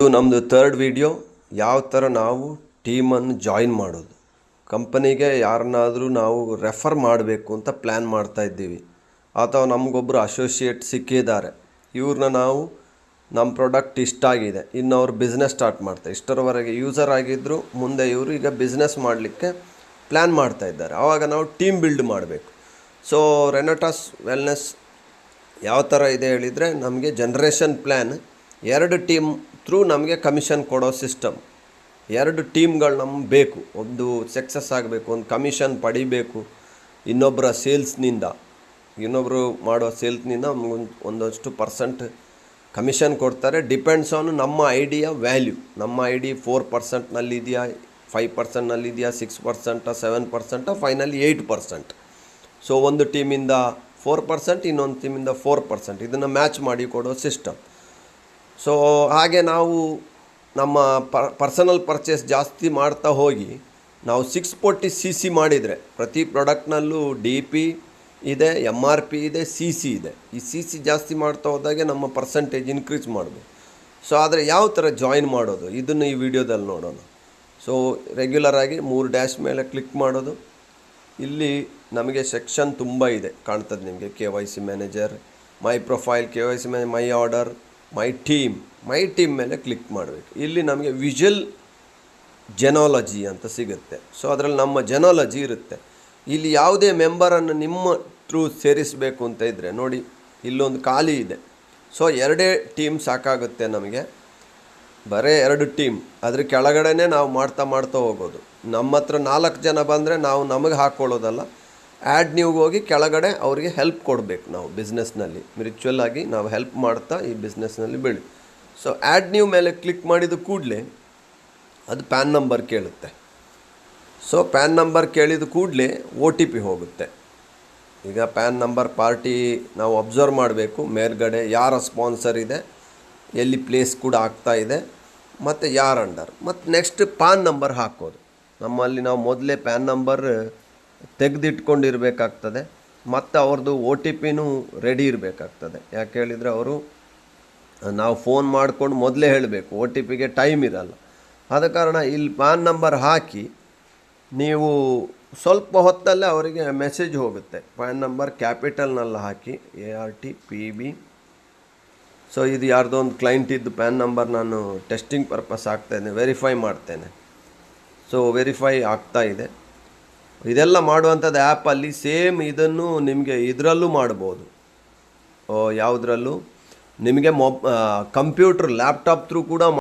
ಇದು ನಮ್ಮದು third video ಯಾವ ಥರ ನಾವು ಟೀಮನ್ನು ಜಾಯಿನ್ ಮಾಡೋದು. ಕಂಪನಿಗೆ ಯಾರನ್ನಾದರೂ ನಾವು ರೆಫರ್ ಮಾಡಬೇಕು ಅಂತ ಪ್ಲ್ಯಾನ್ ಮಾಡ್ತಾ ಇದ್ದೀವಿ. ಅಥವಾ ನಮಗೊಬ್ಬರು ಅಸೋಸಿಯೇಟ್ ಸಿಕ್ಕಿದ್ದಾರೆ. ಇವ್ರನ್ನ ನಾವು ನಮ್ಮ ಪ್ರಾಡಕ್ಟ್ ಇಷ್ಟ ಆಗಿದೆ. ಇನ್ನು ಅವ್ರು ಬಿಸ್ನೆಸ್ ಸ್ಟಾರ್ಟ್ ಮಾಡ್ತಾರೆ. ಇಷ್ಟರವರೆಗೆ ಯೂಸರ್ ಆಗಿದ್ದರು ಮುಂದೆ ಇವರು ಈಗ ಬಿಸ್ನೆಸ್ ಮಾಡಲಿಕ್ಕೆ ಪ್ಲ್ಯಾನ್ ಮಾಡ್ತಾ ಇದ್ದಾರೆ. ಆವಾಗ ನಾವು ಟೀಮ್ ಬಿಲ್ಡ್ ಮಾಡಬೇಕು. ಸೊ ರೆನೋಟಾಸ್ ವೆಲ್ನೆಸ್ ಯಾವ ಥರ ಇದೆ ಹೇಳಿದರೆ, ನಮಗೆ ಜನ್ರೇಷನ್ ಪ್ಲ್ಯಾನ್ ಎರಡು ಟೀಮ್ ಥ್ರೂ ನಮಗೆ ಕಮಿಷನ್ ಕೊಡೋ ಸಿಸ್ಟಮ್. ಎರಡು ಟೀಮ್ಗಳು ನಮ್ಗೆ ಬೇಕು. ಒಂದು ಸಕ್ಸಸ್ ಆಗಬೇಕು, ಒಂದು ಕಮಿಷನ್ ಪಡಿಬೇಕು ಇನ್ನೊಬ್ಬರ ಸೇಲ್ಸ್ನಿಂದ. ಇನ್ನೊಬ್ಬರು ಮಾಡೋ ಸೇಲ್ಸ್ನಿಂದ ನಮ್ಗೊಂದು ಒಂದಷ್ಟು ಪರ್ಸೆಂಟ್ ಕಮಿಷನ್ ಕೊಡ್ತಾರೆ. ಡಿಪೆಂಡ್ಸ್ ಆನ್ ನಮ್ಮ ಐಡಿಯಾ ವ್ಯಾಲ್ಯೂ. ನಮ್ಮ ಐ ಡಿ ಫೋರ್ ಪರ್ಸೆಂಟ್ನಲ್ಲಿದೆಯಾ five ಪರ್ಸೆಂಟ್ನಲ್ಲಿದೆಯಾ six percent, seven percent, finally eight percent. So, ಒಂದು ಟೀಮಿಂದ ಫೋರ್ ಪರ್ಸೆಂಟ್, ಇನ್ನೊಂದು ಟೀಮಿಂದ ಫೋರ್ ಪರ್ಸೆಂಟ್. ಇದನ್ನು ಮ್ಯಾಚ್ ಮಾಡಿ ಕೊಡೋ ಸಿಸ್ಟಮ್. ಸೊ ಹಾಗೆ ನಾವು ನಮ್ಮ ಪರ್ಸನಲ್ ಪರ್ಚೇಸ್ ಜಾಸ್ತಿ ಮಾಡ್ತಾ ಹೋಗಿ, ನಾವು ಸಿಕ್ಸ್ ಫೋರ್ಟಿ ಸಿ ಸಿ ಮಾಡಿದರೆ, ಪ್ರತಿ ಪ್ರಾಡಕ್ಟ್ನಲ್ಲೂ ಡಿ ಪಿ ಇದೆ ಎಂ ಆರ್ ಪಿ ಇದೆ ಸಿ ಸಿ ಇದೆ. ಈ ಸಿ ಸಿ ಜಾಸ್ತಿ ಮಾಡ್ತಾ ಹೋದಾಗೆ ನಮ್ಮ ಪರ್ಸೆಂಟೇಜ್ ಇನ್ಕ್ರೀಸ್ ಮಾಡ್ಬೋದು ಸೊ ಆದರೆ ಯಾವ ಥರ ಜಾಯಿನ್ ಮಾಡೋದು? ಇದನ್ನು ಈ ವಿಡಿಯೋದಲ್ಲಿ ನೋಡೋಣ. ಸೊ ರೆಗ್ಯುಲರ್ ಆಗಿ ಮೂರು ಡ್ಯಾಶ್ ಮೇಲೆ ಕ್ಲಿಕ್ ಮಾಡೋದು. ಇಲ್ಲಿ ನಮಗೆ ಸೆಕ್ಷನ್ ತುಂಬ ಇದೆ. ಕಾಣ್ತದೆ ನಿಮಗೆ K Y C manager my profile K Y C manage my order my team my team ಮೇಲೆ ಕ್ಲಿಕ್ ಮಾಡಬೇಕು. ಇಲ್ಲಿ ನಮಗೆ ವಿಜುವಲ್ ಜೆನಾಲಜಿ ಅಂತ ಸಿಗುತ್ತೆ. ಸೊ ಅದರಲ್ಲಿ ನಮ್ಮ ಜೆನಾಲಜಿ ಇರುತ್ತೆ. ಇಲ್ಲಿ ಯಾವುದೇ ಮೆಂಬರನ್ನು ನಿಮ್ಮ ಥ್ರೂ ಸೇರಿಸಬೇಕು ಅಂತ ಇದ್ದರೆ ನೋಡಿ, ಇಲ್ಲೊಂದು ಖಾಲಿ ಇದೆ. ಸೊ ಎರಡೇ ಟೀಮ್ ಸಾಕಾಗುತ್ತೆ ನಮಗೆ. ಬರೇ ಎರಡು ಟೀಮ್ ಅದ್ರ ಕೆಳಗಡೆನೇ ನಾವು ಮಾಡ್ತಾ ಮಾಡ್ತಾ ಹೋಗೋದು. ನಮ್ಮ ಹತ್ರ ನಾಲ್ಕು ಜನ ಬಂದರೆ ನಾವು ನಮಗೆ ಹಾಕ್ಕೊಳ್ಳೋದಲ್ಲ. ಆ್ಯಡ್ ನೀವು ಹೋಗಿ ಕೆಳಗಡೆ ಅವರಿಗೆ ಹೆಲ್ಪ್ ಕೊಡಬೇಕು ನಾವು ಬಿಸ್ನೆಸ್ನಲ್ಲಿ ಮ್ಯೂಚುವಲ್ ಆಗಿ ನಾವು ಹೆಲ್ಪ್ ಮಾಡ್ತಾ ಈ ಬಿಸ್ನೆಸ್ನಲ್ಲಿ ಬೆಳಿ. ಸೊ ಆ್ಯಡ್ ನೀವು ಮೇಲೆ ಕ್ಲಿಕ್ ಮಾಡಿದ ಕೂಡಲೇ ಅದು ಪ್ಯಾನ್ ನಂಬರ್ ಕೇಳುತ್ತೆ. ಸೊ ಪ್ಯಾನ್ ನಂಬರ್ ಕೇಳಿದ ಕೂಡಲೇ ಒ ಟಿ ಪಿ ಹೋಗುತ್ತೆ. ಈಗ ಪ್ಯಾನ್ ನಂಬರ್ ಪಾರ್ಟಿ ನಾವು ಅಬ್ಸರ್ವ್ ಮಾಡಬೇಕು. ಮೇಲ್ಗಡೆ ಯಾರ ಸ್ಪಾನ್ಸರ್ ಇದೆ, ಎಲ್ಲಿ ಪ್ಲೇಸ್ ಕೂಡ ಆಗ್ತಾ ಇದೆ, ಮತ್ತು ಯಾರ ಅಂಡರ್ ಮತ್ತು ನೆಕ್ಸ್ಟ್ ಪ್ಯಾನ್ ನಂಬರ್ ಹಾಕೋದು. ನಮ್ಮಲ್ಲಿ ನಾವು ಮೊದಲೇ ಪ್ಯಾನ್ ನಂಬರ್ ತೆಗೆದಿಟ್ಕೊಂಡಿರ್ಬೇಕಾಗ್ತದೆ. ಮತ್ತು ಅವ್ರದ್ದು ಒ ಟಿ ಪಿನೂ ರೆಡಿ ಇರಬೇಕಾಗ್ತದೆ. ಯಾಕೆ ಹೇಳಿದರೆ ಅವರು, ನಾವು ಫೋನ್ ಮಾಡ್ಕೊಂಡು ಮೊದಲೇ ಹೇಳಬೇಕು, ಒ ಟಿ ಪಿಗೆ ಟೈಮ್ ಇರಲ್ಲ. ಆದ ಕಾರಣ ಇಲ್ಲಿ ಪ್ಯಾನ್ ನಂಬರ್ ಹಾಕಿ, ನೀವು ಸ್ವಲ್ಪ ಹೊತ್ತಲ್ಲೇ ಅವರಿಗೆ ಮೆಸೇಜ್ ಹೋಗುತ್ತೆ. ಪ್ಯಾನ್ ನಂಬರ್ ಕ್ಯಾಪಿಟಲ್ನಲ್ಲಿ ಹಾಕಿ A R T P B so ಇದು ಯಾರ್ದೋ ಒಂದು ಕ್ಲೈಂಟ್ ಇದ್ದು ಪ್ಯಾನ್ ನಂಬರ್ ನಾನು ಟೆಸ್ಟಿಂಗ್ ಪರ್ಪಸ್ ಹಾಕ್ತೇನೆ ವೆರಿಫೈ ಮಾಡ್ತೇನೆ. ಸೊ ವೆರಿಫೈ ಆಗ್ತಾ ಇದೆ. ಇದೆಲ್ಲ ಮಾಡುವಂಥದ್ದು ಆ್ಯಪಲ್ಲಿ ಸೇಮ್ ಇದನ್ನು ನಿಮಗೆ ಇದರಲ್ಲೂ ಮಾಡ್ಬೋದು. ಯಾವುದರಲ್ಲೂ? ನಿಮಗೆ ಮೊಬ್ ಕಂಪ್ಯೂಟ್ರ್ ಲ್ಯಾಪ್ಟಾಪ್ ಥ್ರೂ ಕೂಡ